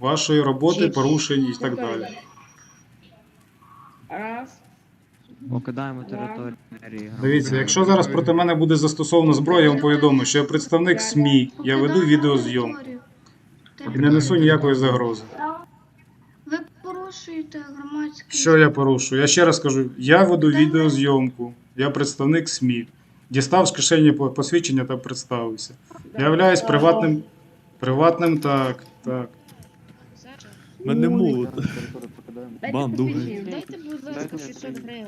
вашої роботи, порушень і так далі. Раз. Покидаємо територію. Дивіться, якщо зараз проти мене буде застосовано зброя, я вам повідомлю, що я представник СМІ, я веду відеозйомку і не несу ніякої загрози. Ви порушуєте громадський. Що я порушую? Я ще раз кажу, я веду відеозйомку, я представник СМІ. Дістав з кишені посвідчення та представився. Я являюсь приватним. Приватним, так, так. Мене молот. Дайте Банду. Дайте, будь ласка, 600 гривень.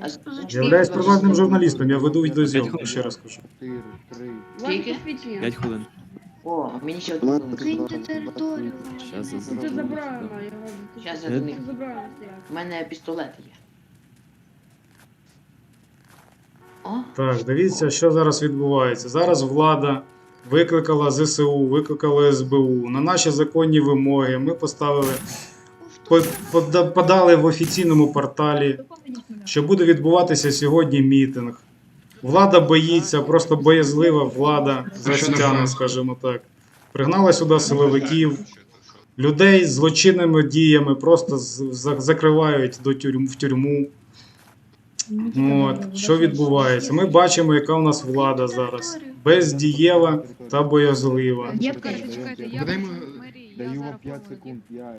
Являюсь приватним журналістом, я веду відеозйомку, ще раз кажу. Ваше 5 хвилин. О, мені ще хвилин. Покиньте територію. Щас я Це зроблю. забрано його. Щас я до них. забрано. У мене пістолет є. О, Так, дивіться, що зараз відбувається. Зараз влада викликала ЗСУ, викликала СБУ. На наші законні вимоги ми поставили, подали в офіційному порталі, що буде відбуватися сьогодні мітинг. Влада боїться, просто боязлива влада застяна, скажімо так. Пригнала сюди силовиків, людей з злочинними діями просто закривають до тюрм, в тюрму. От, що відбувається? Ми бачимо, яка у нас влада зараз. Бездієва та боязлива. Даю вам 5 секунд. Я